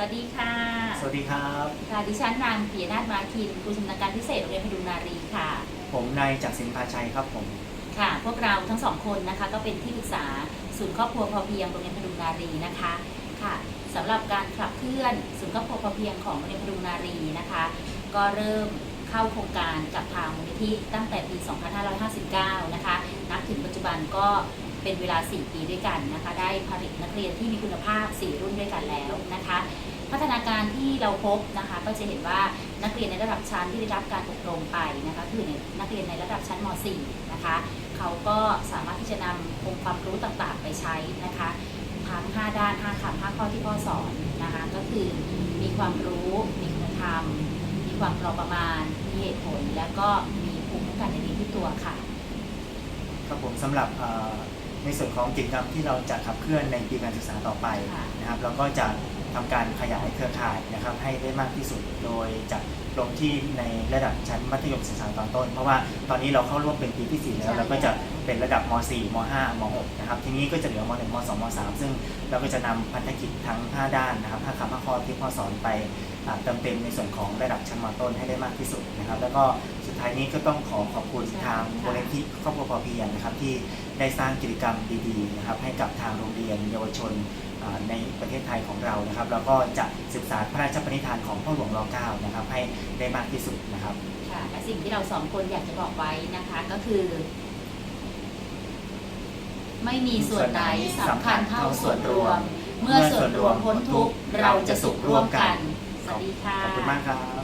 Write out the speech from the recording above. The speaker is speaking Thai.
วัสดีค่ะ สวัสดีครับค่ะดิฉันนางปียนาถมาคินครูชำนาญการพิเศษโรงเรียนพดุงนารีค่ะ ผมนายจักรสินพาชัยครับผม ค่ะ พวกเราทั้งสองคนนะคะ ก็เป็นที่ปรึกษาศูนย์ครอบครัวพอเพียงโรงเรียนพดุงนารีนะคะ ค่ะสำหรับการขับเคลื่อนศูนย์ครอบครัวพอเพียงของโรงเรียนพดุงนารีนะคะ ก็เริ่มเข้าโครงการกับทางมูลนิธิตั้งแต่ปี 2559 นะคะ นับถึงปัจจุบันก็เป็นเวลา 4 ปีด้วยกันนะคะ ได้ผลิตนักเรียนที่มีคุณภาพ 4 รุ่นด้วยกันแล้วนะคะพัฒนาการ ที่เราพบนะคะ ก็จะเห็นว่านักเรียนในระดับชั้นที่ได้รับการอบรมไปนะคะคือในนักเรียนในระดับชั้นม .4 นะคะเขาก็สามารถที่จะนำองค์ความรู้ต่างๆ ไปใช้นะคะทั้ง5ด้าน5คำ5ข้อที่พ่อสอนนะคะก็คือมีความรู้ มีคุณธรรม มีความพอประมาณ มีเหตุผล และก็มีภูมิคุ้มกันในดีที่ตัวค่ะครับผมสำหรับ ในส่วนของกิจกรรมที่เราจะขับเคลื่อนในปีการศึกษาต่อไปค่ะนะครับเราก็จะทำการขยายเครือข่ายนะครับให้ได้มากที่สุดโดยจะลงที่ในระดับชั้นมัธยมศึกษาตอนต้น เพราะว่าตอนนี้เราเข้าร่วมเป็นปีที่ 4 แล้วใช่เราก็จะ เป็นระดับม .4 ม .5 ม .6 นะครับ ทีนี้ก็จะเหลือม .1 ม .2 ม .3 ซึ่งเราก็จะนำพันธกิจทั้ง 5 ด้านนะครับ5คำ5ข้อที่พ่อสอนไปอ่าเติมเต็มในส่วนของระดับชั้นมต้นให้ได้มากที่สุดนะครับ แล้วก็สุดท้ายนี้ก็ต้องขอขอบคุณทางมูลนิธิครอบครัวพอเพียงนะครับ ที่ได้สร้างกิจกรรมดีๆนะครับให้กับทางโรงเรียนเยาวชนอ่าในประเทศไทยของเรานะครับ แล้วก็จะศึกษาพระราชปณิธานของพ่อหลวงรอเก้านะครับให้ได้มากที่สุดนะครับค่ะและสิ่งที่เราสองคนอยากจะบอกไว้นะคะก็คือ ไม่มีส่วนใดสำคัญเท่าส่วนรวม เมื่อส่วนรวมพ้นทุกข์เราจะสุขร่วมกัน สวัสดีค่ะ ขอบคุณมากครับ